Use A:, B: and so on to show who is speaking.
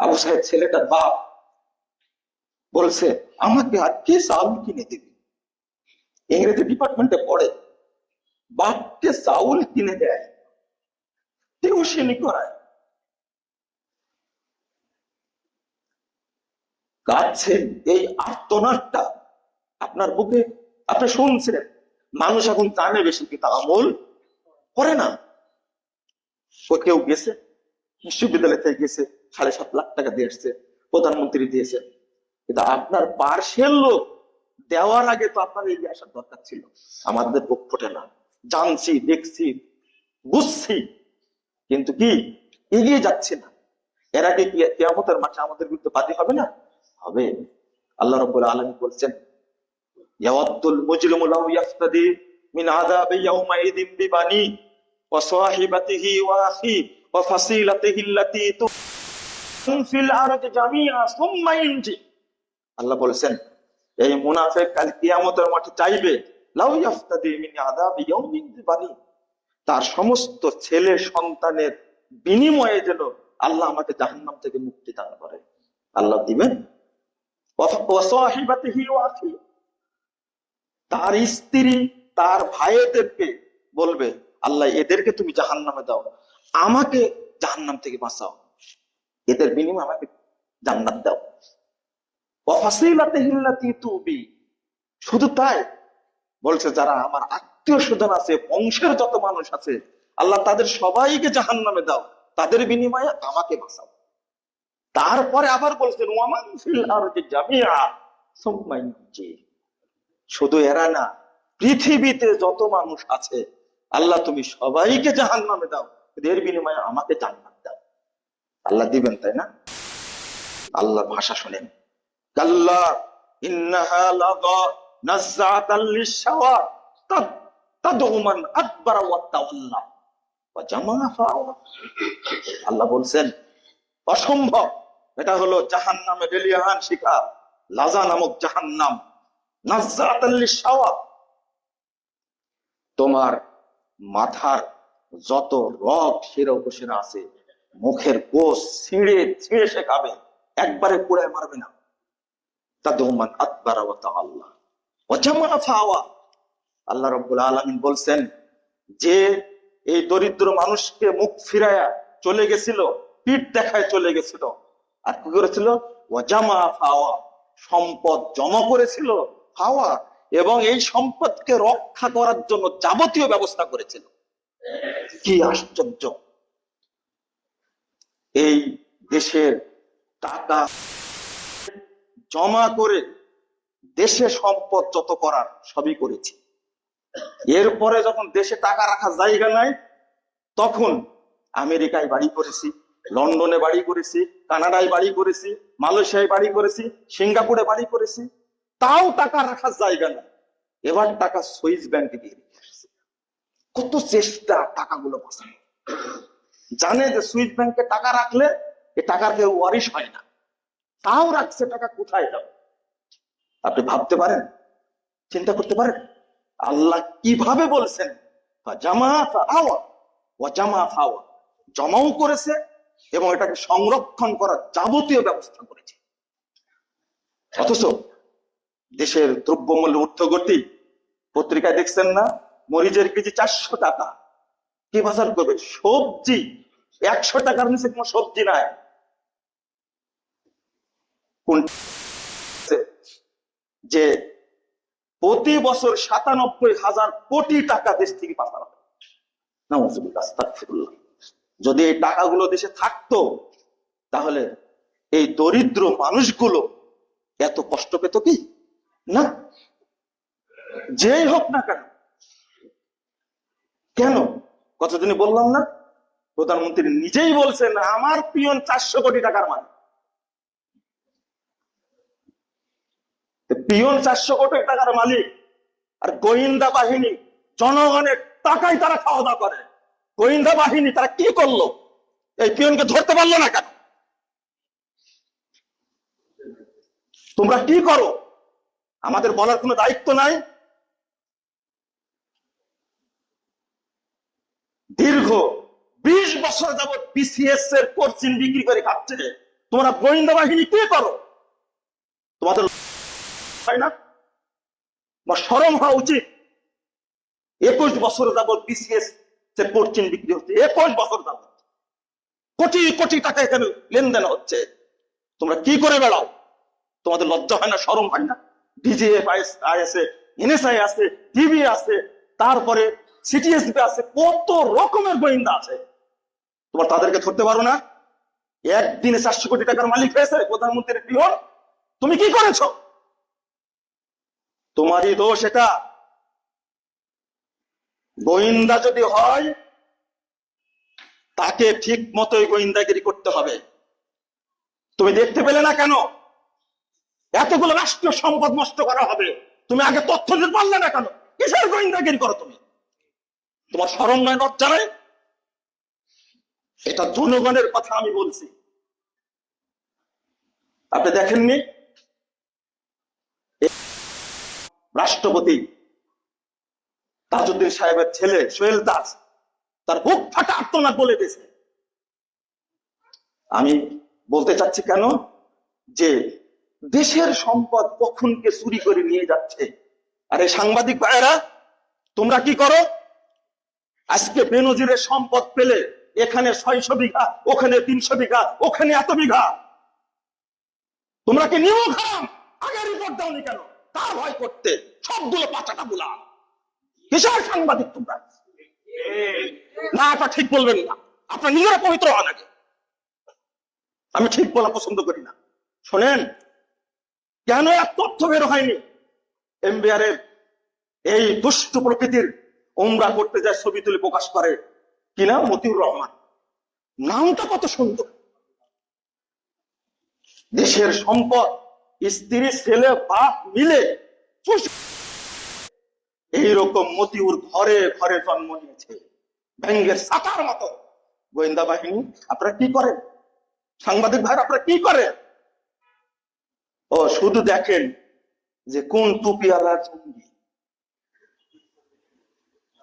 A: আবু সাহেব ছেলেটার বাপ বলছে, আমাকে আর কে চাউল কিনে দিবে। ইংরেজি ডিপার্টমেন্টে পড়ে, বাপকে চাউল কিনে দেয়, টিউশনি করায়। এই আর্তনাদটা আপনার বুকে, আপনি শুনছিলেন মানুষ এখন জানে বেশি কিন্তু আমল করে না। কেউ গেছে, বিশ্ববিদ্যালয় থেকে গেছে। সাড়ে সাত লাখ টাকা দিয়ে আসছে, প্রধানমন্ত্রী দিয়েছে। কিন্তু আপনার পার্শ্বের লোক দেওয়ার আগে তো আপনার এগিয়ে আসার দরকার ছিল। আমাদের বুক ফোটে না। জানছি, দেখছি, বুঝছি। কিন্তু কি? এগিয়ে যাচ্ছে না। এর আগে কি কেয়ামতের মাঠে আমাদের বিরুদ্ধে বাদী হবে না? হবে। আল্লাহ রব্বুল আলমী বলছেন ইয়াফতাদি মিন বিবানি ওয়া সাহিবাতিহি ওয়া ফাসিলাতিহি আল্লাতী আল্লাহ বলেছেন, এই কাল কিয়ামতের মাঠে চাইবে তার সমস্ত ছেলে সন্তানের বিনিময়ে যেন আল্লাহ আমাকে জাহান্নাম থেকে মুক্তি দান করে। আল্লাহ দিবেন? তার স্ত্রী তার ভাইদেরকে বলবে, আল্লাহ এদেরকে তুমি জাহান নামে দাও, আমাকে জাহান নাম থেকে বাঁচাও। এদের বিনিময়ে আমাকে জান্নাত দাও। শুধু তাই বলছে, যারা আমার আত্মীয় স্বজন আছে, বংশের যত মানুষ আছে, আল্লাহ তাদের সবাইকে জাহান নামে দাও। তাদের বিনিময়ে আমাকে বাঁচাও। তারপরে আবার বলছেন শুধু এরা না, পৃথিবীতে যত মানুষ আছে, আল্লাহ তুমি সবাইকে জাহান নামে দাও। এর বিনিময়ে আমাকে জান্নাত আল্লাহ দিবেন, তাই না? আল্লাহ ভাষা শোনেন। আল্লাহ বলছেন, অসম্ভব। এটা হলো জাহান্নামে রেলিয়াহান শিখা লাজা নামক নাযাতাল লিশাওয়া তোমার মাথার যত রক শিরা উপশিরা আছে মুখের কোষ ছিঁড়ে ছিঁড়ে সে খাবে। একবারে পুড়ে মারবে না। আল্লাহ ফাওয়া। আল্লাহ রব্বুল আলামিন বলছেন, যে এই দরিদ্র মানুষকে মুখ ফিরায়া চলে গেছিল, পিঠ দেখায় চলে গেছিল, আর কি করেছিল? ওয়াজামা ফাওয়া। সম্পদ জমা করেছিল, ফাওয়া। এবং এই সম্পদকে রক্ষা করার জন্য যাবতীয় ব্যবস্থা করেছিল। কি আশ্চর্য! এই দেশের টাকা জমা করে দেশে সম্পদ যত করার সবই করেছি। এরপরে যখন দেশে টাকা রাখার জায়গা নাই, তখন আমেরিকায় বাড়ি করেছি, লন্ডনে বাড়ি করেছি, কানাডায় বাড়ি করেছি, মালয়েশিয়ায় বাড়ি করেছি, সিঙ্গাপুরে বাড়ি করেছি, তাও টাকা রাখার জায়গা নাই। এবার টাকা সুইস ব্যাংকে দিয়ে কত চেষ্টা টাকাগুলো বাঁচানো। জানে যে সুইস ব্যাংকে টাকা রাখলে এ টাকার কেউ ওয়ারিশ হয় না। তাও রাখছে টাকা, কোথায় যাবে? আপনি ভাবতে পারেন? চিন্তা করতে পারেন? আল্লাহ কীভাবে বলছেন? জমাও করেছে এবং এটাকে সংরক্ষণ করার যাবতীয় ব্যবস্থা করেছে। অথচ দেশের দ্রব্যমূল্য ঊর্ধ্বগতি পত্রিকায় দেখছেন না? মরিচের কেজি চারশো টাকা। কি বাজার করবে? সবজি। একশো টাকার নিচে কোনো সবজি নাই। যে প্রতি বছর সাতানব্বই হাজার কোটি টাকা দেশ থেকে পাঠানো হয় যদি এই টাকাগুলো দেশে থাকতো, তাহলে এই দরিদ্র মানুষগুলো এত কষ্ট পেত কি? না। যেই হোক না কেন। কেন? কতদিনে বললাম না। প্রধানমন্ত্রী নিজেই বলছেন, আমার পিয়ন চারশো কোটি টাকার মালিক। পিয়ন চারশো কোটি টাকার মালিক আর গোয়েন্দা বাহিনী, জনগণের টাকায় তারা খাওয়া দাওয়া করে। গোয়েন্দা বাহিনী তারা কি করল? এই পিয়নকে ধরতে পারল না কেন? তোমরা কি করো? আমাদের বলার কোনো দায়িত্ব নাই। দীর্ঘ বিশ বছর যাবৎ বিসিএস এর কোচিং ডিগ্রি করে খাচ্ছে। তোমরা গোয়েন্দা বাহিনী কি করো? তোমাদের হয় না? বা সরম হওয়া উচিত। একুশ বছর যাবৎ বিসিএস এর পশ্চিম ডিগ্রি হচ্ছে। একুশ বছর যাবৎ। কোটি কোটি টাকা এখানে লেনদেন হচ্ছে। তোমরা কি করে বেড়াও? তোমাদের লজ্জা হয় না সরম হয় না? ডিজিএফ আইএস আছে এনএসআই আছে ডিবি আছে। তারপরে সিটিএসবি আছে, কত রকমের গোয়েন্দা আছে। তোমার তাদেরকে ধরতে পারো না। একদিনে চারশো কোটি টাকার মালিক হয়েছে প্রধানমন্ত্রীর পিয়ন। তুমি কি করেছ? তোমারই দোষ এটা। গোয়েন্দা যদি হয়, তাকে ঠিক মতোই গোয়েন্দাগিরি করতে হবে। তুমি দেখতে পেলে না কেন? এতগুলো রাষ্ট্রীয় সম্পদ নষ্ট করা হবে। তুমি আগে তথ্য দিতে পারলে না কেন? কিসের গোয়েন্দাগিরি করো তুমি? তোমার স্মরণ নয়, লজ্জা নয়। এটা জনগণের কথা আমি বলছি। আপনি দেখেননি? রাষ্ট্রপতি তাজউদ্দিন সাহেবের ছেলে সোহেল দাস তার বুক ফাটা আত্মনাদ বলে দিয়েছে। আমি বলতে চাচ্ছি কেন? যে দেশের সম্পদ কখনকে চুরি করে নিয়ে যাচ্ছে? আরে সাংবাদিক ভাইয়েরা, তোমরা কি করো? আজকে বেনজিরের সম্পদ পেলে এখানে ছয়শো বিঘা, ওখানে তিনশো বিঘা, ওখানে এত বিঘা। তোমরা কি নিয়েও খাম আগে রিপোর্ট দাওনি কেন? তার ভয় করতে? সবগুলো পাচাটা বুলা। কিসের সাংবাদিক তোমরা? না, এটা ঠিক বলবেন না। আপনার নিজেরা পবিত্র হন আগে। আমি ঠিক বলা পছন্দ করি না। শোনেন, কেন এক তথ্য বের হয়নি? এমবিআরের এই দুষ্ট প্রকৃতির ওমরা করতে যায় ছবি তুলে প্রকাশ করে। কিনা মতিউর রহমান। নামটা কত সুন্দর। দেশের সম্পদ, স্ত্রী, ছেলে, বাপ মিলে এইরকম মতিউর ঘরে ঘরে জন্ম নিয়েছে। ব্যাঙ্গের সাতার মতো। গোয়েন্দা বাহিনী, আপনারা কি করেন? সাংবাদিক ভাই আপনারা কি করেন? ও, শুধু দেখেন যে কোন টুপিওয়ালা জঙ্গি